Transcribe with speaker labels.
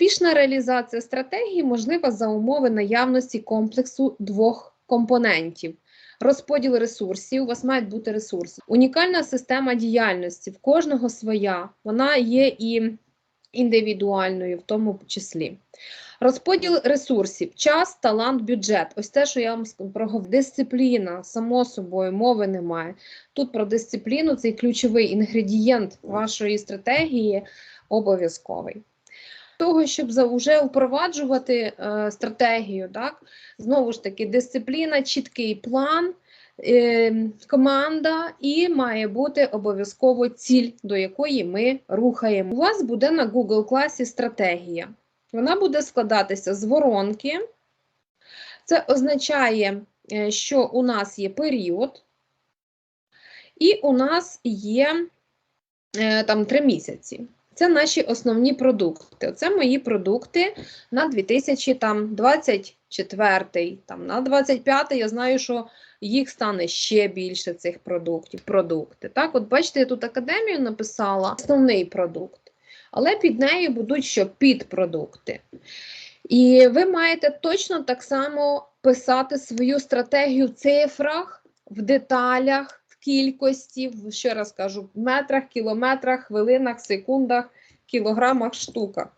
Speaker 1: Успішна реалізація стратегії можлива за умови наявності комплексу двох компонентів. Розподіл ресурсів, у вас мають бути ресурси. Унікальна система діяльності в кожного своя, вона є і індивідуальною, в тому числі. Розподіл ресурсів, час, талант, бюджет. Ось те, що я вам проговорила. Дисципліна, само собою, мови немає. Тут про дисципліну цей ключовий інгредієнт вашої стратегії обов'язковий. Того, щоб вже впроваджувати е, стратегію, так знову ж таки, дисципліна, чіткий план, е, команда, і має бути обов'язково ціль, до якої ми рухаємо. У вас буде на Google класі стратегія. Вона буде складатися з воронки. Це означає, е, що у нас є період, і у нас є е, там три місяці. Це наші основні продукти. Це мої продукти на 2024, там, на 25 я знаю, що їх стане ще більше цих продуктів. Продукти. Так, от бачите, я тут академію написала основний продукт, але під нею будуть що підпродукти. І ви маєте точно так само писати свою стратегію в цифрах, в деталях, кількості, ще раз кажу, в метрах, кілометрах, хвилинах, секундах, кілограмах, штуках.